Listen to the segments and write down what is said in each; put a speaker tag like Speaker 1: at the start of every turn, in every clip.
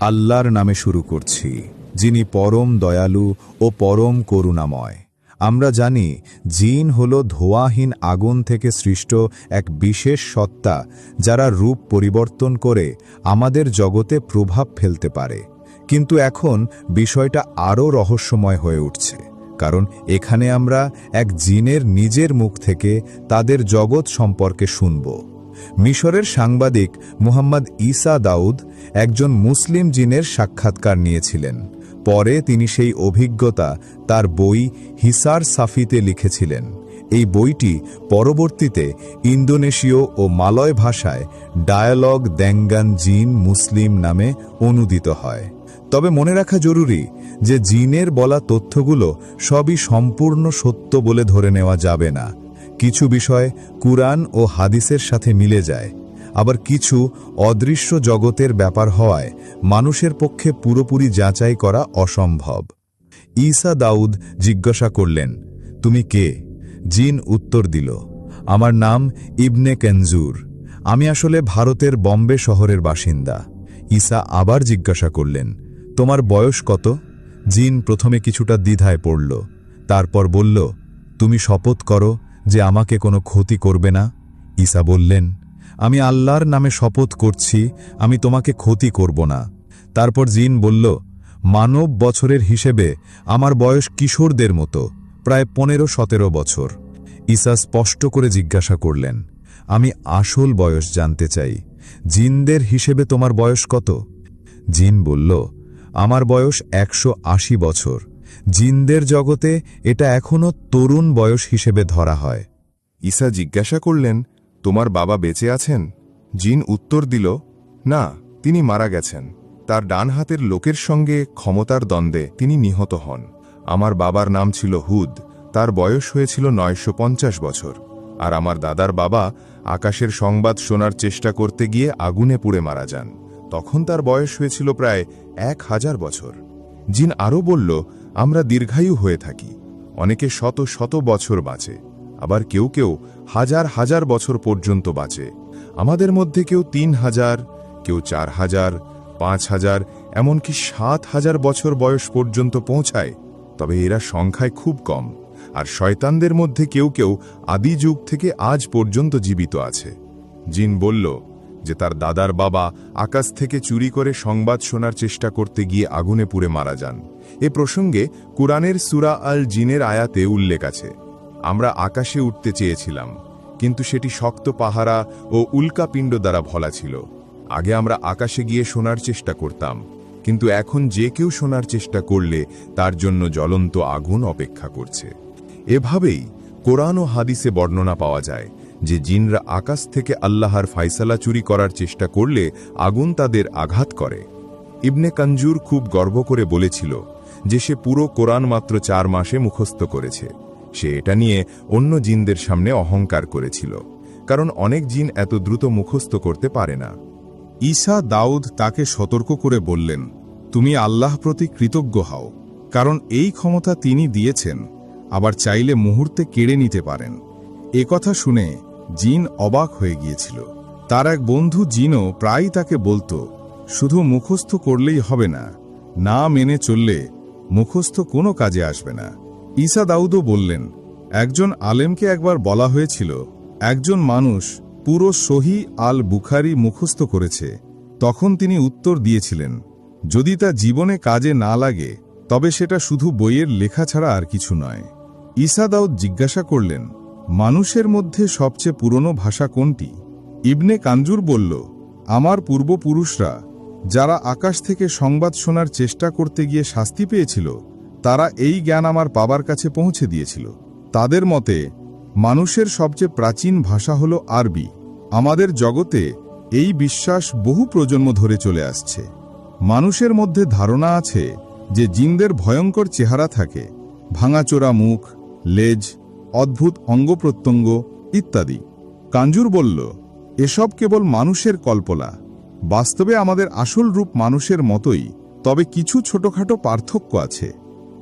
Speaker 1: আল্লাহর নামে শুরু করছি, যিনি পরম দয়ালু ও পরম করুণাময়। আমরা জানি, জিন হল ধোয়াহীন আগুন থেকে সৃষ্ট এক বিশেষ সত্তা, যারা রূপ পরিবর্তন করে আমাদের জগতে প্রভাব ফেলতে পারে। কিন্তু এখন বিষয়টা আরও রহস্যময় হয়ে উঠছে, কারণ এখানে আমরা এক জিনের নিজের মুখ থেকে তাদের জগৎ সম্পর্কে শুনব। মিশরের সাংবাদিক মুহাম্মদ ঈসা দাউদ একজন মুসলিম জিনের সাক্ষাৎকার নিয়েছিলেন। পরে তিনি সেই অভিজ্ঞতা তার বই হিসার সাফিতে লিখেছিলেন। এই বইটি পরবর্তীতে ইন্দোনেশীয় ও মালয় ভাষায় ডায়ালগ দ্যাঙ্গান জিন মুসলিম নামে অনুদিত হয়। তবে মনে রাখা জরুরি যে জিনের বলা তথ্যগুলো সবই সম্পূর্ণ সত্য বলে ধরে নেওয়া যাবে না। কিছু বিষয় কুরআন ও হাদিসের সাথে মিলে যায়, আবার কিছু অদৃশ্য জগতের ব্যাপার হওয়ায় মানুষের পক্ষে পুরোপুরি যাচাই করা অসম্ভব। ঈসা দাউদ জিজ্ঞাসা করলেন, তুমি কে? জিন উত্তর দিল, আমার নাম ইবনে কেনজুর। আমি আসলে ভারতের বম্বে শহরের বাসিন্দা। ঈসা আবার জিজ্ঞাসা করলেন, তোমার বয়স কত? জিন প্রথমে কিছুটা দ্বিধায় পড়ল, তারপর বলল, তুমি শপথ করো যে আমাকে কোনো ক্ষতি করবে না? ঈসা বললেন, আমি আল্লাহর নামে শপথ করছি, আমি তোমাকে ক্ষতি করব না। তারপর জিন বলল, মানব বছরের হিসেবে আমার বয়স কিশোরদের মতো, প্রায় পনেরো সতেরো বছর। ঈসা স্পষ্ট করে জিজ্ঞাসা করলেন, আমি আসল বয়স জানতে চাই, জিনদের হিসেবে তোমার বয়স কত? জিন বলল, আমার বয়স একশো আশি বছর। জিনদের জগতে এটা এখনও তরুণ বয়স হিসেবে ধরা হয়।
Speaker 2: ঈসা জিজ্ঞাসা করলেন, তোমার বাবা বেঁচে আছেন? জিন উত্তর দিল, না, তিনি মারা গেছেন। তার ডান হাতের লোকের সঙ্গে ক্ষমতার দ্বন্দ্বে তিনি নিহত হন। আমার বাবার নাম ছিল হুদ, তার বয়স হয়েছিল নয়শো পঞ্চাশ বছর। আর আমার দাদার বাবা আকাশের সংবাদ শোনার চেষ্টা করতে গিয়ে আগুনে পুড়ে মারা যান। তখন তার বয়স হয়েছিল প্রায় এক হাজার বছর। জিন আরও বলল, আমরা দীর্ঘায়ু হয়ে থাকি। অনেকে শত শত বছর বাঁচে। আবার কেউ কেউ হাজার হাজার বছর পর্যন্ত বাঁচে। আমাদের মধ্যে কেউ তিন হাজার, কেউ চার হাজার, পাঁচ হাজার, এমনকি সাত হাজার বছর বয়স পর্যন্ত পৌঁছায়। তবে এরা সংখ্যায় খুব কম। আর শয়তানদের মধ্যে কেউ কেউ আদি যুগ থেকে আজ পর্যন্ত জীবিত আছে। জিন বলল যে তার দাদার বাবা আকাশ থেকে চুরি করে সংবাদ শোনার চেষ্টা করতে গিয়ে আগুনে পুড়ে মারা যান। এ প্রসঙ্গে কুরআনের সুরা আল জিনের আয়াতে উল্লেখ আছে, আমরা আকাশে উঠতে চেয়েছিলাম, কিন্তু সেটি শক্ত পাহারা ও উল্কাপিণ্ড দ্বারা ভলা ছিল। আগে আমরা আকাশে গিয়ে শোনার চেষ্টা করতাম, কিন্তু এখন যে কেউ শোনার চেষ্টা করলে তার জন্য জ্বলন্ত আগুন অপেক্ষা করছে। এভাবেই কোরআন ও হাদিসে বর্ণনা পাওয়া যায় যে জিনরা আকাশ থেকে আল্লাহর ফাইসালা চুরি করার চেষ্টা করলে আগুন তাদের আঘাত করে। ইবনে কঞ্জুর খুব গর্ব করে বলেছিল যে সে পুরো কোরআন মাত্র চার মাসে মুখস্থ করেছে। সে এটা নিয়ে অন্য জিনদের সামনে অহংকার করেছিল, কারণ অনেক জিন এত দ্রুত মুখস্থ করতে পারে না।
Speaker 3: ঈসা দাউদ তাকে সতর্ক করে বললেন, তুমি আল্লাহ প্রতি কৃতজ্ঞ হও, কারণ এই ক্ষমতা তিনি দিয়েছেন, আবার চাইলে মুহূর্তে কেড়ে নিতে পারেন। কথা শুনে জিন অবাক হয়ে গিয়েছিল। তার এক বন্ধু জিনও প্রায় তাকে বলতো, শুধু মুখস্থ করলেই হবে না না মেনে চললে মুখস্থ কোনো কাজে আসবে না। ঈসা দাউদও বললেন, একজন আলেমকে একবার বলা হয়েছিল, একজন মানুষ পুরো সহি আল বুখারি মুখস্থ করেছে। তখন তিনি উত্তর দিয়েছিলেন, যদি তা জীবনে কাজে না লাগে, তবে সেটা শুধু বইয়ের লেখা ছাড়া আর কিছু নয়। ঈসা দাউদ জিজ্ঞাসা করলেন মানুষের মধ্যে সবচেয়ে পুরনো ভাষা কোনটি? ইবনে কাঞ্জুর বলল, আমার পূর্বপুরুষরা যারা আকাশ থেকে সংবাদ শোনার চেষ্টা করতে গিয়ে শাস্তি পেয়েছিল, তারা এই জ্ঞান আমার বাবার কাছে পৌঁছে দিয়েছিল। তাদের মতে, মানুষের সবচেয়ে প্রাচীন ভাষা হল আরবি। আমাদের জগতে এই বিশ্বাস বহু প্রজন্ম ধরে চলে আসছে। মানুষের মধ্যে ধারণা আছে যে জিনদের ভয়ঙ্কর চেহারা থাকে। ভাঙাচোরা মুখ, লেজ অদ্ভুত অঙ্গপ্রত্যঙ্গ ইত্যাদি। কাঞ্জুর বলল, এসব কেবল মানুষের কল্পনা। বাস্তবে আমাদের আসল রূপ মানুষের মতোই, তবে কিছু ছোটখাটো পার্থক্য আছে।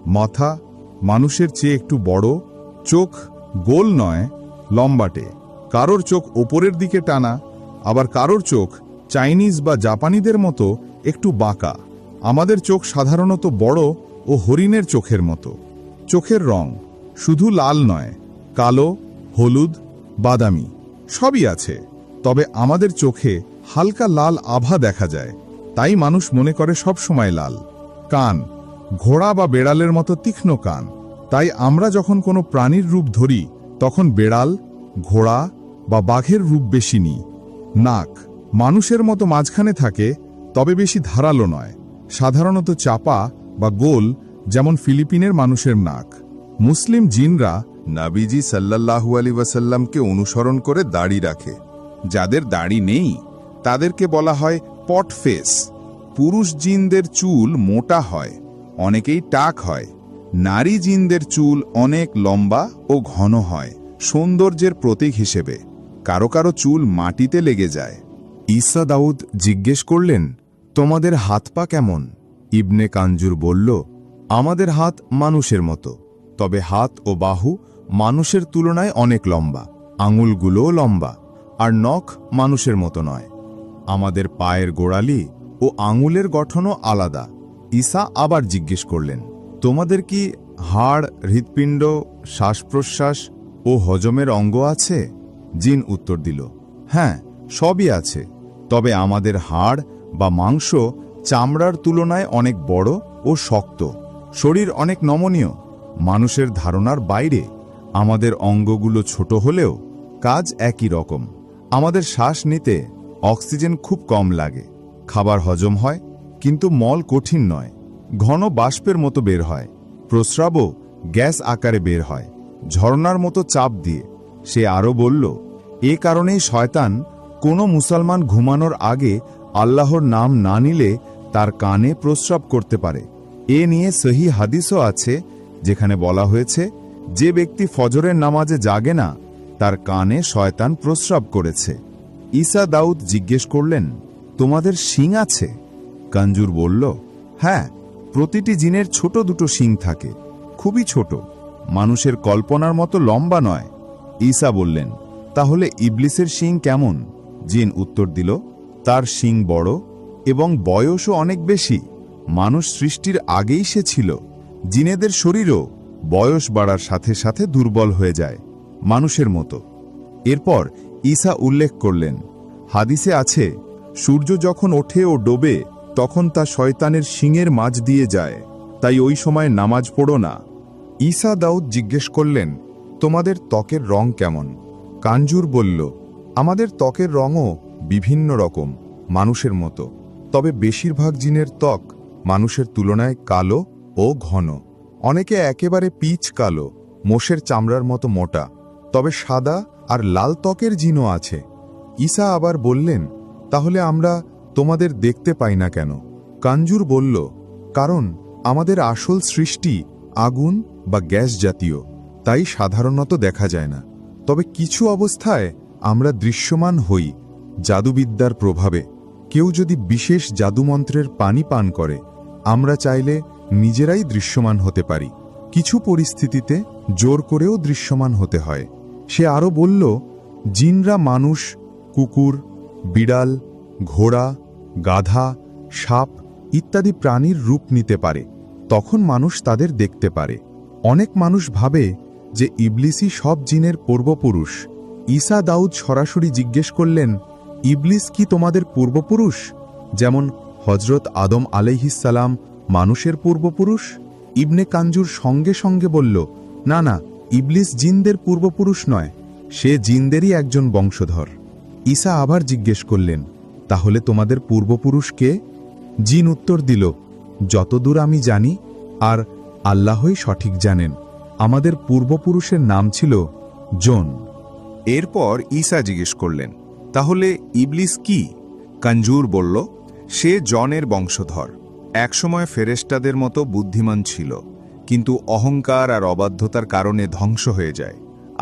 Speaker 3: মাথা মানুষের চেয়ে একটু বড়, চোখ গোল নয়, লম্বাটে। কারোর চোখ ওপরের দিকে টানা, আবার কারোর চোখ চাইনিজ বা জাপানিদের মতো একটু বাঁকা। আমাদের চোখ সাধারণত বড় ও হরিণের চোখের মতো। চোখের রং শুধু লাল নয়, কালো, হলুদ, বাদামি, সবই আছে। তবে আমাদের চোখে হালকা লাল আভা দেখা যায়, তাই মানুষ মনে করে সব সময় লাল। কান, ঘোড়া বা বেড়ালের মতো তীক্ষ্ণ কান। তাই আমরা যখন কোনো প্রাণীর রূপ ধরি, তখন বেড়াল, ঘোড়া বা বাঘের রূপ বেশি নিই। নাক, মানুষের মতো মাঝখানে থাকে, তবে বেশি ধারালো নয়। সাধারণত চাপা বা গোল, যেমন ফিলিপিনের মানুষের নাক। মুসলিম জিনরা
Speaker 2: নাবিজি সাল্লাল্লাহু আলী ওয়াসাল্লামকে অনুসরণ করে দাড়ি রাখে। যাদের দাড়ি নেই, তাদেরকে বলা হয় পট ফেস। পুরুষ জিনদের চুল মোটা হয়, অনেকেই টাক হয়। নারী জিনদের চুল অনেক লম্বা ও ঘন হয়, সৌন্দর্যের প্রতীক হিসেবে। কারও কারও চুল মাটিতে লেগে যায়। ঈসা দাউদ জিজ্ঞেস করলেন, তোমাদের হাত পা কেমন? ইবনে কাঞ্জুর বলল, আমাদের হাত মানুষের মতো। তবে হাত ও বাহু মানুষের তুলনায় অনেক লম্বা, আঙুলগুলোও লম্বা, আর নখ মানুষের মতো নয়। আমাদের পায়ের গোড়ালি ও আঙুলের গঠনও আলাদা। ঈসা আবার জিজ্ঞেস করলেন, তোমাদের কি হাড়, হৃৎপিণ্ড শ্বাস প্রশ্বাস ও হজমের অঙ্গ আছে? জিন উত্তর দিল হ্যাঁ সবই আছে। তবে আমাদের হাড় বা মাংস চামড়ার তুলনায় অনেক বড় ও শক্ত। শরীর অনেক নমনীয়। মানুষের ধারণার বাইরে আমাদের অঙ্গগুলো ছোট হলেও কাজ একই রকম। আমাদের শ্বাস নিতে অক্সিজেন খুব কম লাগে। খাবার হজম হয়, কিন্তু মল কঠিন নয়। ঘন বাষ্পের মতো বের হয়। প্রস্রাবও গ্যাস আকারে বের হয়। ঝর্ণার মতো চাপ দিয়ে। সে আরও বলল, এ কারণেই শয়তান কোনো মুসলমান ঘুমানোর আগে আল্লাহর নাম না নিলে তার কানে প্রস্রাব করতে পারে। এ নিয়ে সহি হাদিসও আছে যেখানে বলা হয়েছে, যে ব্যক্তি ফজরের নামাজে জাগে না, তার কানে শয়তান প্রস্রাব করেছে। ঈসা দাউদ জিজ্ঞেস করলেন, তোমাদের শিং আছে? কাঞ্জুর বলল হ্যাঁ প্রতিটি জিনের ছোট দুটো শিং থাকে, খুবই ছোট, মানুষের কল্পনার মতো লম্বা নয়। ঈসা বললেন, তাহলে ইবলিসের শিং কেমন? জিন উত্তর দিল, তার শিং বড় এবং বয়সও অনেক বেশি, মানুষ সৃষ্টির আগেই সে ছিল। জিনেদের শরীরও বয়স বাড়ার সাথে সাথে দুর্বল হয়ে যায় মানুষের মতো। এরপর ঈসা উল্লেখ করলেন, হাদিসে আছে, সূর্য যখন ওঠে ও ডোবে, তখন তা শয়তানের শিঙের মাঝ দিয়ে যায়, তাই ওই সময় নামাজ পড়ো না। ঈসা দাউদ জিজ্ঞেস করলেন, তোমাদের ত্বকের রং কেমন? কাঞ্জুর বলল, আমাদের ত্বকের রঙও বিভিন্ন রকম, মানুষের মতো। তবে বেশিরভাগ জিনের ত্বক মানুষের তুলনায় কালো ও ঘন। অনেকে একেবারে পিচ কালো, মোষের চামড়ার মতো মোটা, তবে সাদা আর লাল ত্বকের জিনও আছে। ঈসা আবার বললেন, তাহলে আমরা তোমাদের দেখতে পাই না কেন? কাঞ্জুর বলল, কারণ আমাদের আসল সৃষ্টি আগুন বা গ্যাস জাতীয়, তাই সাধারণত দেখা যায় না। তবে কিছু অবস্থায় আমরা দৃশ্যমান হই জাদুবিদ্যার প্রভাবে। কেউ যদি বিশেষ জাদুমন্ত্রের পানি পান করে, আমরা চাইলে নিজেরাই দৃশ্যমান হতে পারি। কিছু পরিস্থিতিতে জোর করেও দৃশ্যমান হতে হয়। সে আরও বলল, জিনরা মানুষ, কুকুর, বিড়াল, ঘোড়া, গাধা, সাপ ইত্যাদি প্রাণীর রূপ নিতে পারে। তখন মানুষ তাদের দেখতে পারে। অনেক মানুষ ভাবে যে ইবলিসই সব জিনের পূর্বপুরুষ। ঈসা দাউদ সরাসরি জিজ্ঞেস করলেন, ইবলিস কি তোমাদের পূর্বপুরুষ? যেমন হজরত আদম আলাইহিসালাম মানুষের পূর্বপুরুষ? ইবনে কাঞ্জুর সঙ্গে সঙ্গে বলল, না না, ইবলিস জিনদের পূর্বপুরুষ নয়, সে জিনদেরই একজন বংশধর। ঈসা আবার জিজ্ঞেস করলেন, তাহলে তোমাদের পূর্বপুরুষ কে? জিন উত্তর দিল, যতদূর আমি জানি আর আল্লাহই সঠিক জানেন, আমাদের পূর্বপুরুষের নাম ছিল জোন। এরপর ঈসা জিজ্ঞেস করলেন, তাহলে ইবলিস কি? কঞ্জুর বলল, সে জনের বংশধর। একসময় ফেরেস্টাদের মতো বুদ্ধিমান ছিল, কিন্তু অহংকার আর অবাধ্যতার কারণে ধ্বংস হয়ে যায়।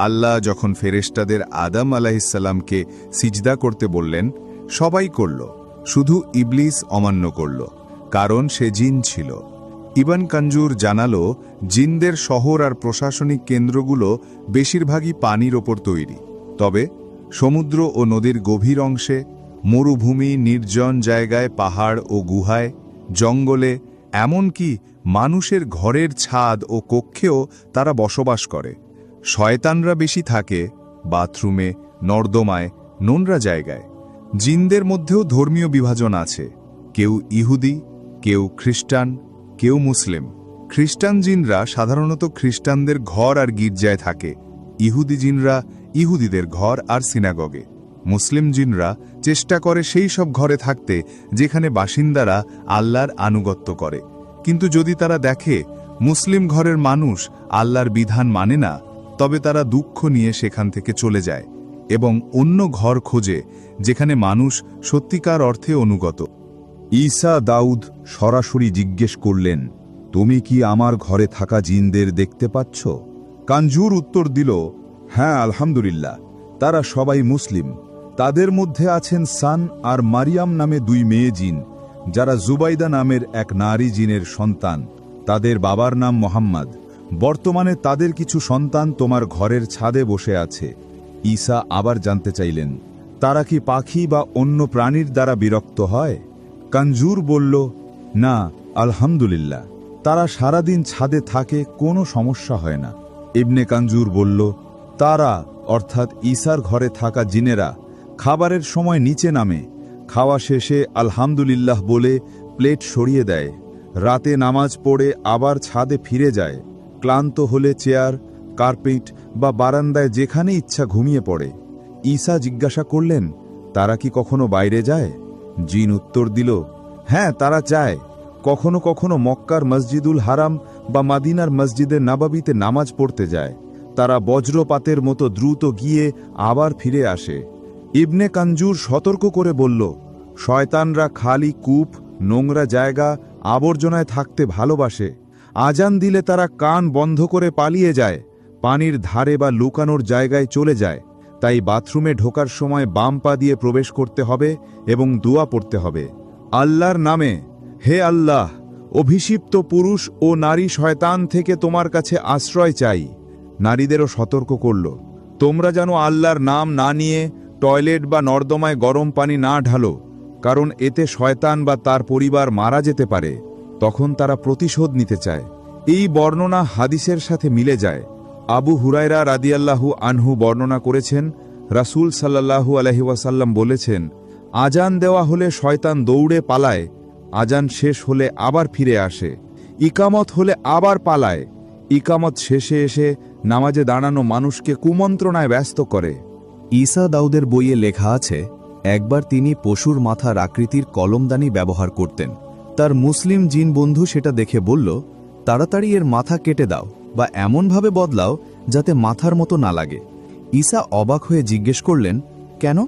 Speaker 2: আল্লাহ যখন ফেরেস্টাদের আদম আলাহিসাল্লামকে সিজদা করতে বললেন, সবাই করল, শুধু ইবলিস অমান্য করল, কারণ সে জিন ছিল। ইবান কাঞ্জুর জানালো, জিনদের শহর আর প্রশাসনিক কেন্দ্রগুলো বেশিরভাগই পানির ওপর তৈরি। তবে সমুদ্র ও নদীর গভীর অংশে মরুভূমি নির্জন জায়গায় পাহাড় ও গুহায়
Speaker 3: জঙ্গলে, এমনকি মানুষের ঘরের ছাদ ও কক্ষেও তারা বসবাস করে। শয়তানরা বেশি থাকে বাথরুমে, নর্দমায়, নোনরা জায়গায়। জিনদের মধ্যেও ধর্মীয় বিভাজন আছে। কেউ ইহুদি, কেউ খ্রিস্টান, কেউ মুসলিম। খ্রিস্টান জিনরা সাধারণত খ্রিস্টানদের ঘর আর গির্জায় থাকে। ইহুদি জিনরা ইহুদিদের ঘর আর সিনাগগে। মুসলিম জিনরা চেষ্টা করে সেই সব ঘরে থাকতে যেখানে বাসিন্দারা আল্লাহর আনুগত্য করে। কিন্তু যদি তারা দেখে মুসলিম ঘরের মানুষ আল্লাহর বিধান মানে না, তবে তারা দুঃখ নিয়ে সেখান থেকে চলে যায় এবং অন্য ঘর খোঁজে যেখানে মানুষ সত্যিকার অর্থে অনুগত।
Speaker 1: ঈসা দাউদ সরাসরি জিজ্ঞেস করলেন, তুমি কি আমার ঘরে থাকা জিনদের দেখতে পাচ্ছ? কাঞ্জুর উত্তর দিল হ্যাঁ আলহামদুলিল্লাহ, তারা সবাই মুসলিম। তাদের মধ্যে আছেন সান আর মারিয়াম নামে দুই মেয়ে জিন, যারা জুবাইদা নামের এক নারী জিনের সন্তান। তাদের বাবার নাম মোহাম্মদ। বর্তমানে তাদের কিছু সন্তান তোমার ঘরের ছাদে বসে আছে। ঈসা আবার জানতে চাইলেন, তারা কি পাখি বা অন্য প্রাণীর দ্বারা বিরক্ত হয়? কাঞ্জুর বলল, না, আলহামদুলিল্লাহ। তারা সারাদিন ছাদে থাকে, কোনো সমস্যা হয় না। ইবনে কাঞ্জুর বলল, তারা, অর্থাৎ ঈসার ঘরে থাকা জিনেরা খাবারের সময় নিচে নামে। খাওয়া শেষে আলহামদুলিল্লাহ বলে প্লেট সরিয়ে দেয়। রাতে নামাজ পড়ে আবার ছাদে ফিরে যায়। ক্লান্ত হলে চেয়ার, কার্পেট বা বারান্দায় যেখানে ইচ্ছা ঘুমিয়ে পড়ে। ঈসা জিজ্ঞাসা করলেন, তারা কি কখনো বাইরে যায়? জিন উত্তর দিল হ্যাঁ তারা চায় কখনো কখনো মক্কার মসজিদুল হারাম বা মাদিনার মসজিদের নাবাবিতে নামাজ পড়তে যায়। তারা বজ্রপাতের মতো দ্রুত গিয়ে আবার ফিরে আসে। ইবনে কাঞ্জুর সতর্ক করে বলল, শয়তানরা খালি কূপ, নোংরা জায়গা, আবর্জনায় থাকতে ভালোবাসে। আজান দিলে তারা কান বন্ধ করে পালিয়ে যায়, পানির ধারে বা লুকানোর জায়গায় চলে যায়। তাই বাথরুমে ঢোকার সময় বাম পা দিয়ে প্রবেশ করতে হবে এবং দোয়া পড়তে হবে। আল্লাহর নামে, হে আল্লাহ অভিষিপ্ত পুরুষ ও নারী শয়তান থেকে তোমার কাছে আশ্রয় চাই। নারীদেরও সতর্ক করল, তোমরা যেন আল্লাহর নাম না নিয়ে টয়লেট বা নর্দমায় গরম পানি না ঢালো, কারণ এতে শয়তান বা তার পরিবার মারা যেতে পারে, তখন তারা প্রতিশোধ নিতে চায়। এই বর্ণনা হাদিসের সাথে মিলে যায়। আবু হুরায়রা রাদিয়াল্লাহু আনহু বর্ণনা করেছেন, রাসুল সাল্লাল্লাহু আলহি ওয়াসাল্লাম বলেছেন, আজান দেওয়া হলে শয়তান দৌড়ে পালায়, আজান শেষ হলে আবার ফিরে আসে, ইকামত হলে আবার পালায়, ইকামত শেষে এসে নামাজে দাঁড়ানো মানুষকে কুমন্ত্রণায় ব্যস্ত করে।
Speaker 4: ঈসা দাউদের বইয়ে লেখা আছে, একবার তিনি পশুর মাথার আকৃতির কলমদানি ব্যবহার করতেন। তার মুসলিম জিন বন্ধু সেটা দেখে বলল, তাড়াতাড়ি এর মাথা কেটে দাও বা এমনভাবে বদলাও যাতে মাথার মতো না লাগে। ঈসা অবাক হয়ে জিজ্ঞেস করলেন, কেন?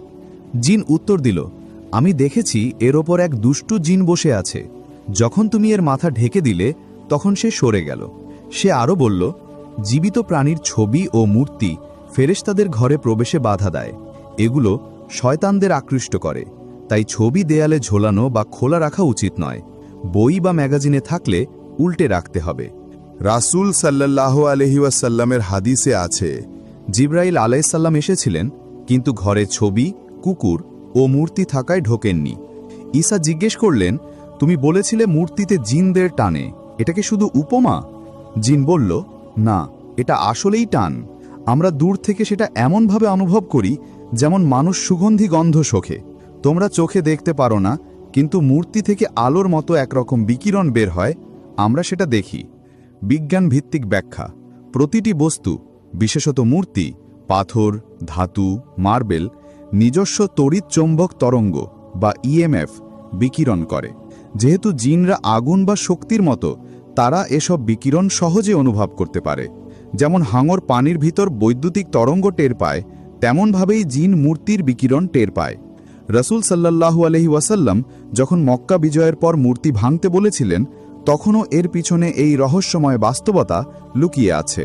Speaker 4: জিন উত্তর দিল, আমি দেখেছি এর ওপর এক দুষ্টু জিন বসে আছে। যখন তুমি এর মাথা ঢেকে দিলে, তখন সে সরে গেল। সে আরও বলল, জীবিত প্রাণীর ছবি ও মূর্তি ফেরেশতাদের ঘরে প্রবেশে বাধা দেয়। এগুলো শয়তানদের আকৃষ্ট করে। তাই ছবি দেয়ালে ঝোলানো বা খোলা রাখা উচিত নয়। বই বা ম্যাগাজিনে থাকলে উল্টে রাখতে হবে।
Speaker 2: রাসূল সাল্লাহ আলহিউসাল্লামের হাদিসে আছে,
Speaker 4: জিব্রাইল আলাইসাল্লাম এসেছিলেন, কিন্তু ঘরে ছবি, কুকুর ও মূর্তি থাকায় ঢোকেননি। ঈসা জিজ্ঞেস করলেন, তুমি বলেছিলে মূর্তিতে জিনদের টানে, এটাকে শুধু উপমা? জিন বলল, না, এটা আসলেই টান। আমরা দূর থেকে সেটা এমনভাবে অনুভব করি যেমন মানুষ সুগন্ধি গন্ধ শোখে তোমরা চোখে দেখতে পারো না, কিন্তু মূর্তি থেকে আলোর মতো একরকম বিকিরণ বের হয়, আমরা সেটা দেখি। বিজ্ঞান ভিত্তিক ব্যাখ্যা। প্রতিটি বস্তু, বিশেষত মূর্তি, পাথর, ধাতু, মার্বেল, নিজস্ব তড়িৎ চৌম্বক তরঙ্গ বা ইএমএফ বিকিরণ করে। যেহেতু জিনরা আগুন বা শক্তির মতো, তারা এসব বিকিরণ সহজে অনুভব করতে পারে। যেমন হাঙর পানির ভিতর বৈদ্যুতিক তরঙ্গ টের পায়, তেমনভাবেই জিন মূর্তির বিকিরণ টের পায়। রসুল সাল্লাহু আলহি ওয়াসাল্লাম যখন মক্কা বিজয়ের পর মূর্তি ভাঙতে বলেছিলেন, তখনও এর পিছনে এই রহস্যময় বাস্তবতা লুকিয়ে আছে।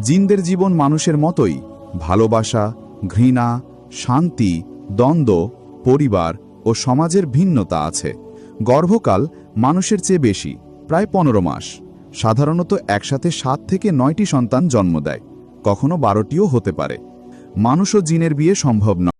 Speaker 4: জিনদের জীবন মানুষের মতোই, ভালোবাসা, ঘৃণা, শান্তি, দ্বন্দ্ব, পরিবার ও সমাজের ভিন্নতা আছে। গর্ভকাল মানুষের চেয়ে বেশি, প্রায় পনেরো মাস। সাধারণত একসাথে সাত থেকে নয়টি সন্তান জন্ম দেয়। কখনো বারোটিও হতে পারে। মানুষ ও জিনের বিয়ে সম্ভব নয়।